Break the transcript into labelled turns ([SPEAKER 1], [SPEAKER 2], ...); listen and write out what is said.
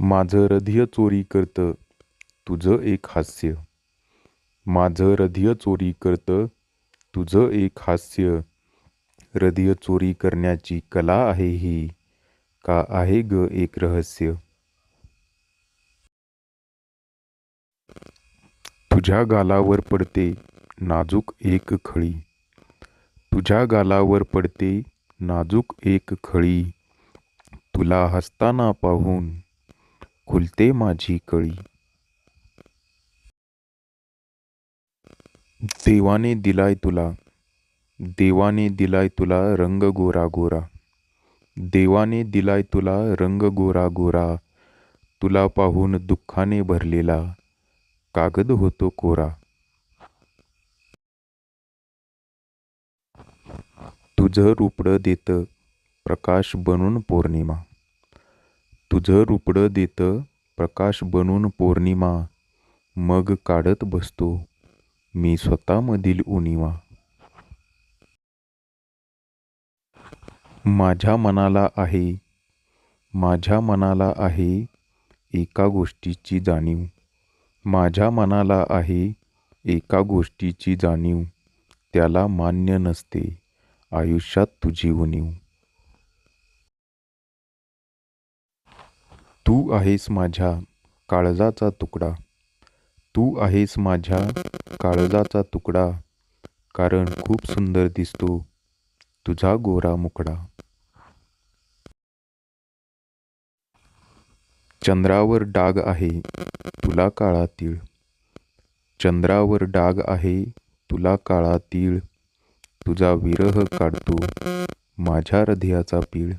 [SPEAKER 1] माझं हृदय चोरी करतं तुझं एक हास्य. माझं हृदय चोरी करतं तुझं एक हास्य. हृदय चोरी करण्याची कला आहे ही का आहे ग एक रहस्य? तुझ्या गालावर पडते नाजूक एक खळी. तुझ्या गालावर पडते नाजूक एक खळी. तुला हसताना पाहून खुलते माझी कळी. देवाने दिलाय तुला देवाने दिलाय तुला रंग गोरा गोरा. देवाने दिलाय तुला रंग गोरा गोरा. तुला पाहून दुःखाने भरलेला कागद होतो कोरा. तुझं रुपडं देतं प्रकाश बनून पौर्णिमा. तुझं रुपडं देतं प्रकाश बनून पौर्णिमा मग काढत बसतो मी स्वतःमधील उणिवा. माझ्या मनाला आहे माझ्या मनाला आहे एका गोष्टीची जाणीव. माझ्या मनाला आहे एका गोष्टीची जाणीव त्याला मान्य नसते आयुष्यात तुझी उणीव. तू आहेस माझ्या काळजाचा तुकडा. तू आहेस माझ्या काळजाचा तुकडा. कारण खूप सुंदर दिसतो तुझा गोरा मुकडा. चंद्रावर डाग आहे तुला काळा तीळ. चंद्रावर डाग आहे तुला काळा तीळ. तुझा विरह काढतो माझ्या हृदयाचा पीळ.